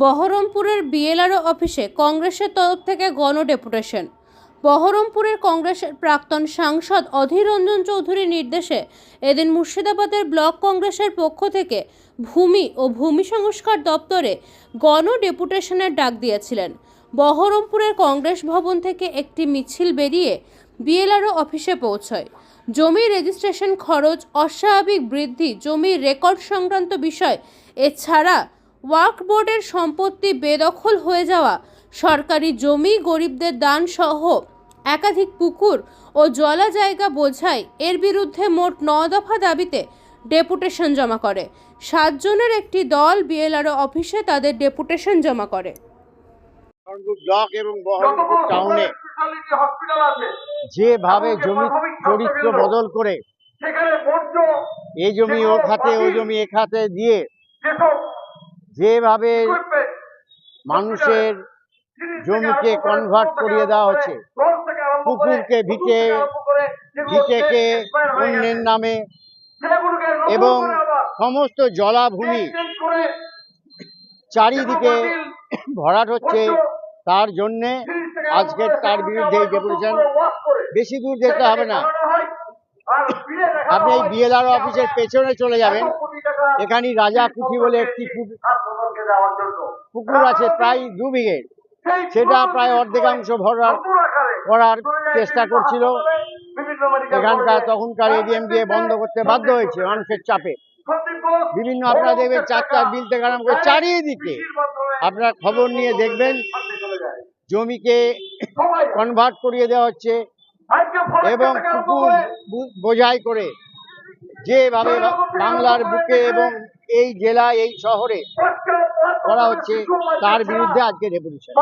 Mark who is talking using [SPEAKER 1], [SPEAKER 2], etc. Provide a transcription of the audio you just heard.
[SPEAKER 1] বহরমপুরের বিএলআরও অফিসে কংগ্রেসের তরফ থেকে গণ ডেপুটেশন বহরমপুরের কংগ্রেসের প্রাক্তন সাংসদ অধীর রঞ্জন চৌধুরীর নির্দেশে এদিন মুর্শিদাবাদের ব্লক কংগ্রেসের পক্ষ থেকে ভূমি ও ভূমি সংস্কার দপ্তরে গণ ডেপুটেশনের ডাক দিয়েছিলেন। বহরমপুরের কংগ্রেস ভবন থেকে একটি মিছিল বেরিয়ে বিএলআরও অফিসে পৌঁছয়। জমি রেজিস্ট্রেশন খরচ অস্বাভাবিক বৃদ্ধি জমির রেকর্ড সংক্রান্ত বিষয়, এছাড়া ওয়াকফ বোর্ডের সম্পত্তি বেদখল হয়ে যাওয়া, সরকারি জমি গরিবদের দান সহ একাধিক পুকুর ও জলা জায়গা বোঝাই এর বিরুদ্ধে মোট ন দফা দাবিতে ডেপুটেশন জমা করে। সাতজনের একটি দল বিএলআরও অফিসে তাদের ডেপুটেশন জমা করে।
[SPEAKER 2] ব্লক এবং বহরমপুর টাউনে যেভাবে জমি চরিত্র বদল করে, এই জমি ও খাতে ওই জমি এ খাতে দিয়ে যেভাবে মানুষের জমিকে
[SPEAKER 3] ফুল
[SPEAKER 2] করিয়ে দেওয়া হচ্ছে। পুকুরকে
[SPEAKER 3] পুকুর
[SPEAKER 2] ভিটে, ভিটেকে অন্যের নামে এবং সমস্ত জলাভূমি চারিদিকে ভরাট হচ্ছে তার জন্যে আজকে তার বিরুদ্ধে ডেপুটেশন বেশি দূর যেতে হবে না। আপনি এই বিএলআর অফিসের পেছনে চলে যাবেন। এখানে রাজা কুঠি বলে একটি পুকুর আছে প্রায় দু বিঘে সেটা প্রায় অর্ধেকাংশ ভরার করার চেষ্টা করছিল এখানকার তখনকার এডিএম দিয়ে বন্ধ করতে বাধ্য হয়েছে মানুষের চাপে বিভিন্ন আপনারা দেখবেন চারটার বিল থেকে আরম্ভ করে চারিদিকে আপনার খবর নিয়ে দেখবেন। জমিকে কনভার্ট করিয়ে দেওয়া হচ্ছে এবং পুকুর বোঝাই করে যেভাবে বাংলার বুকে এবং এই জেলা এই শহরে করা হচ্ছে তার বিরুদ্ধে আজকে রেভলিউশন